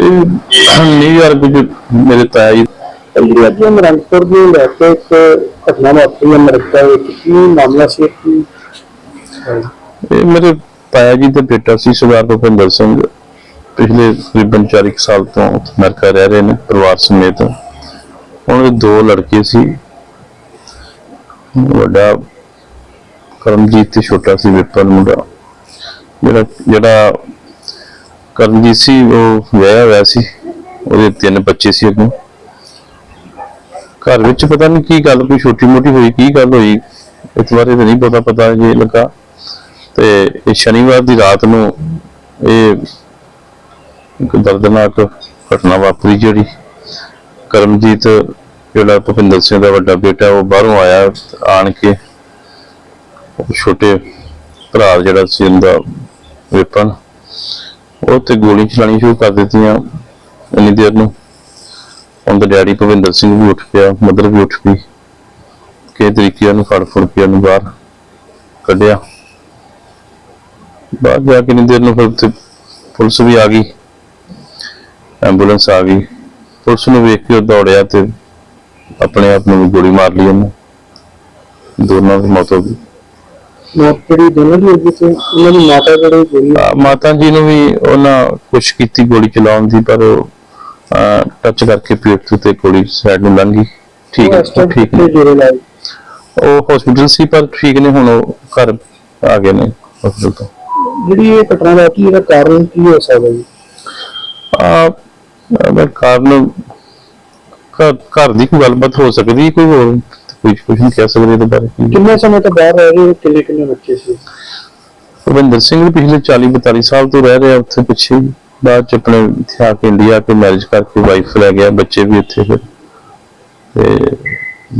ਇਹ ਨਿਊਯਾਰਕ ਵਿੱਚ ਮੇਰੇ ਤਾਇਆ ਜੀ ਜਿਹੜੀ ਅੱਜ ਮਰੰਪੁਰ ਦੇ ਲੈ ਕੇ ਇੱਕ ਘਟਨਾ ਵਾਪਰੀ ਅਮਰੀਕਾ ਵਿੱਚ ਕੀ ਮਾਮਲਾ ਸੀ? ਕਿ ਇਹ ਮੇਰੇ ਤਾਇਆ ਜੀ ਦਾ ਬੇਟਾ ਸੀ ਸਰਦਾਰ ਭੁਪਿੰਦਰ ਸਿੰਘ। ਪਿਛਲੇ ਤਕਰੀਬਨ 4 ਸਾਲ ਤੋਂ ਅਮਰੀਕਾ ਰਹਿ ਰਹੇ ਨੇ ਪਰਿਵਾਰ ਸਮੇਤ। ਉਹਨਾਂ ਦੇ ਦੋ ਲੜਕੇ ਸੀ। ਵੱਡਾ ਕਰਮਜੀਤ ਤੇ ਛੋਟਾ ਸੀ ਵਿਪਨ ਮੁੰਡਾ। ਜਿਹੜਾ ਜਿਹੜਾ ਕਰਮਜੀਤ ਸੀ, ਉਹ ਵਿਆਹਿਆ ਹੋਇਆ ਸੀ। ਉਹਦੇ ਤਿੰਨ ਬੱਚੇ ਸੀ ਅੱਗੇ ਘਰ ਵਿੱਚ ਪਤਾ ਨਹੀਂ ਕੀ ਗੱਲ, ਕੋਈ ਛੋਟੀ ਮੋਟੀ ਹੋਈ, ਕੀ ਗੱਲ ਹੋਈ, ਇਸ ਬਾਰੇ ਤਾਂ ਨਹੀਂ ਪਤਾ ਪਤਾ ਜੇ ਲੱਗਾ। ਤੇ ਇਹ ਸ਼ਨੀਵਾਰ ਦੀ ਰਾਤ ਨੂੰ ਇਹ ਇੱਕ ਦਰਦਨਾਕ ਘਟਨਾ ਵਾਪਰੀ ਜਿਹੜੀ ਕਰਮਜੀਤ, ਜਿਹੜਾ ਭੁਪਿੰਦਰ ਸਿੰਘ ਦਾ ਵੱਡਾ ਬੇਟਾ, ਉਹ ਬਾਹਰੋਂ ਆਇਆ, ਆਣ ਕੇ ਛੋਟੇ ਭਰਾ ਜਿਹੜਾ ਸੀ, ਉਹਦਾ ਵਿਪਨ ਉਹ ਤੇ ਗੋਲੀ ਚਲਾਣੀ ਸ਼ੁਰੂ ਕਰ ਦਿੱਤੀਆਂ ਇੰਨੀ ਦੇਰ ਨੂੰ। ਉਹਦਾ ਡੈਡੀ ਭੁਪਿੰਦਰ ਸਿੰਘ ਵੀ ਉੱਠ ਪਿਆ, ਮਦਰ ਵੀ ਉੱਠ ਪਈ ਕਿਸੇ ਤਰੀਕੇ ਉਹਨੂੰ ਫੜ ਫੜ ਕੇ ਉਹਨੂੰ ਬਾਹਰ ਕੱਢਿਆ। ਬਾਹਰ ਜਾ ਕੇ ਨਹੀਂ ਦੇਰ ਨੂੰ ਫਿਰ ਉੱਥੇ ਪੁਲਿਸ ਵੀ ਆ ਗਈ। ਐਂਬੂਲੈਂਸ ਆ ਗਈ। ਪੁਲਿਸ ਨੂੰ ਵੇਖ ਕੇ ਉਹ ਦੌੜਿਆ ਤੇ ਆਪਣੇ ਆਪ ਨੂੰ ਵੀ ਗੋਲੀ ਮਾਰ ਲਈ ਉਹਨੇ। ਦੋਨਾਂ ਦੀ ਮੌਤ ਹੋ ਗਈ। ਮੌਤ ਜਿਹੜੀ ਦੋਨਾਂ ਦੀ ਹੋਈ ਸੀ ਉਹਨਾਂ ਦੀ ਮਾਤਾ ਜਿਹੜੇ ਗੋਲੀ ਆ, ਮਾਤਾ ਜੀ ਨੂੰ ਵੀ ਉਹਨਾਂ ਕੋਸ਼ਿਸ਼ ਕੀਤੀ ਗੋਲੀ ਚਲਾਉਣ ਦੀ ਪਰ ਟੱਚ ਕਰਕੇ ਪੇਟ ਤੇ ਗੋਲੀ ਸਾਈਡ ਨੂੰ ਲੰਘ ਗਈ। ਠੀਕ ਹੈ ਠੀਕ ਨੇ। ਉਹ ਹਸਪੀਟਲ ਸੀ ਪਰ ਠੀਕ ਨੇ ਹੁਣ ਉਹ ਘਰ ਆ ਗਏ ਨੇ ਹਸਪੀਟਲ ਤੋਂ। ਜਿਹੜੀ ਇਹ ਘਟਨਾ ਵਾਪਰੀ ਇਹਦਾ ਕਾਰਨ ਕੀ ਹੋ ਸਕਦਾ ਜੀ? ਆ ਕਾਰਨ ਘਰ ਘਰ ਦੀ ਕੋਈ ਗੱਲਬਾਤ ਹੋ ਸਕਦੀ ਹੈ, ਕੋਈ ਹੋਰ ਕੋਈ ਕੁਝ ਨਹੀਂ ਕਹਿ ਸਕਦੇ ਇਹਦੇ ਬਾਰੇ। ਕਿੰਨੇ ਸਮੇਂ ਤੋਂ ਬਾਹਰ ਰਹਿ ਰਹੇ ਕਿੰਨੇ ਕਿੰਨੇ ਬੱਚੇ ਸੀ? ਭੁਪਿੰਦਰ ਸਿੰਘ ਵੀ ਪਿਛਲੇ 40 42 ਸਾਲ ਤੋਂ ਰਹਿ ਰਿਹਾ ਉੱਥੇ ਪਿੱਛੇ ਹੀ। ਬਾਅਦ ਚ ਆਪਣੇ ਇੱਥੇ ਆ ਕੇ ਇੰਡੀਆ ਕੇ ਮੈਰਿਜ ਕਰਕੇ ਵਾਈਫ ਲੈ ਗਿਆ ਬੱਚੇ ਵੀ ਇੱਥੇ ਫਿਰ। ਤੇ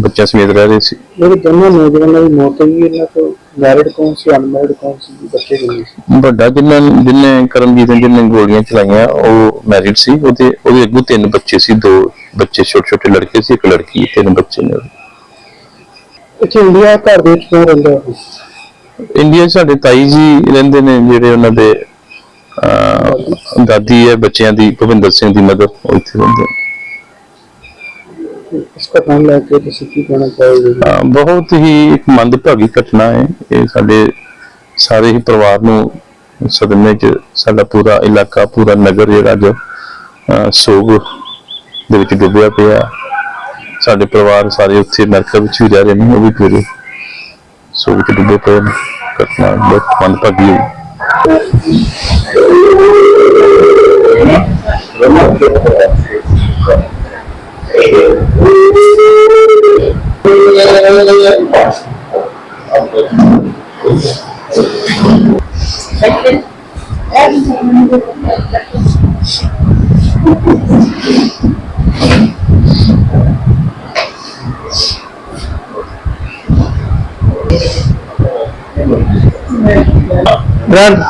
ਬੱਚਾ ਸਮੇਤ ਰਹਿ ਰਹੇ ਸੀ। ਜਿਹੜੇ ਦੋਨੋਂ ਨੌਜਵਾਨਾਂ ਦੀ ਮੌਤ ਹੋਈ ਇਹਨਾਂ ਤੋਂ ਮੈਰਿਡ ਕੌਣ ਸੀ ਅਨਮੈਰਿਡ ਕੌਣ ਸੀ ਜੀ, ਬੱਚੇ ਕਿੰਨੇ ਸੀ ਵੱਡਾ ਜਿੰਨਾ ਜਿਹਨੇ ਕਰਮਜੀਤ ਨੇ ਜਿਹਨੇ ਗੋਲੀਆਂ ਚਲਾਈਆਂ ਉਹ ਮੈਰਿਡ ਸੀ ਉਹਦੇ ਉਹਦੇ ਅੱਗੋਂ ਤਿੰਨ ਬੱਚੇ ਸੀ ਦੋ ਬੱਚੇ ਛੋਟੇ ਛੋਟੇ ਲੜਕੇ ਸੀ ਇੱਕ ਲੜਕੀ ਤਿੰਨ ਬੱਚੇ ਨੇ ਉਹਦੇ। ਇੱਥੇ ਇੰਡੀਆ ਘਰ ਦੇ ਵਿੱਚ ਕਿਉਂ ਰਹਿੰਦਾ ਉਹ? ਇੰਡੀਆ 'ਚ ਸਾਡੇ ਤਾਈ ਜੀ ਰਹਿੰਦੇ ਨੇ ਜਿਹੜੇ ਉਹਨਾਂ ਦੇ ਅਹ, ਦਾਦੀ ਹੈ ਬੱਚਿਆਂ ਦੀ ਭੁਪਿੰਦਰ ਸਿੰਘ ਦੀ ਮਦਰ ਉਹ ਇੱਥੇ ਰਹਿੰਦੇ ਨੇ। ਇਸ ਘਟਨਾ ਨੂੰ ਲੈ ਕੇ ਤੁਸੀਂ ਕੀ ਕਹਿਣਾ ਚਾਹੋਗੇ? ਜੀ? ਅਹ, ਬਹੁਤ ਹੀ ਇੱਕ ਮੰਦਭਾਗੀ ਘਟਨਾ ਹੈ। ਇਹ ਸਾਡੇ ਸਾਰੇ ਹੀ ਪਰਿਵਾਰ ਨੂੰ ਸਦਮੇ 'ਚ ਸਾਡਾ ਪੂਰਾ ਇਲਾਕਾ ਪੂਰਾ ਨਗਰ ਜਿਹੜਾ ਅੱਜ ਸੋਗ ਦੇ ਵਿੱਚ ਡੁੱਬਿਆ ਪਿਆ। ਸਾਡੇ ਪਰਿਵਾਰ ਸਾਰੇ ਉੱਥੇ ਅਮਰੀਕਾ ਵਿੱਚ ਵੀ ਰਹਿ ਰਹੇ ਨੇ ਉਹ ਵੀ ਪੂਰੇ ਸੋਗ 'ਚ ਡੁੱਬੇ ਪਏ ਨੇ। ਘਟਨਾ ਬਹੁਤ ਮੰਦਭਾਗੀ ਹੋਈ। Run.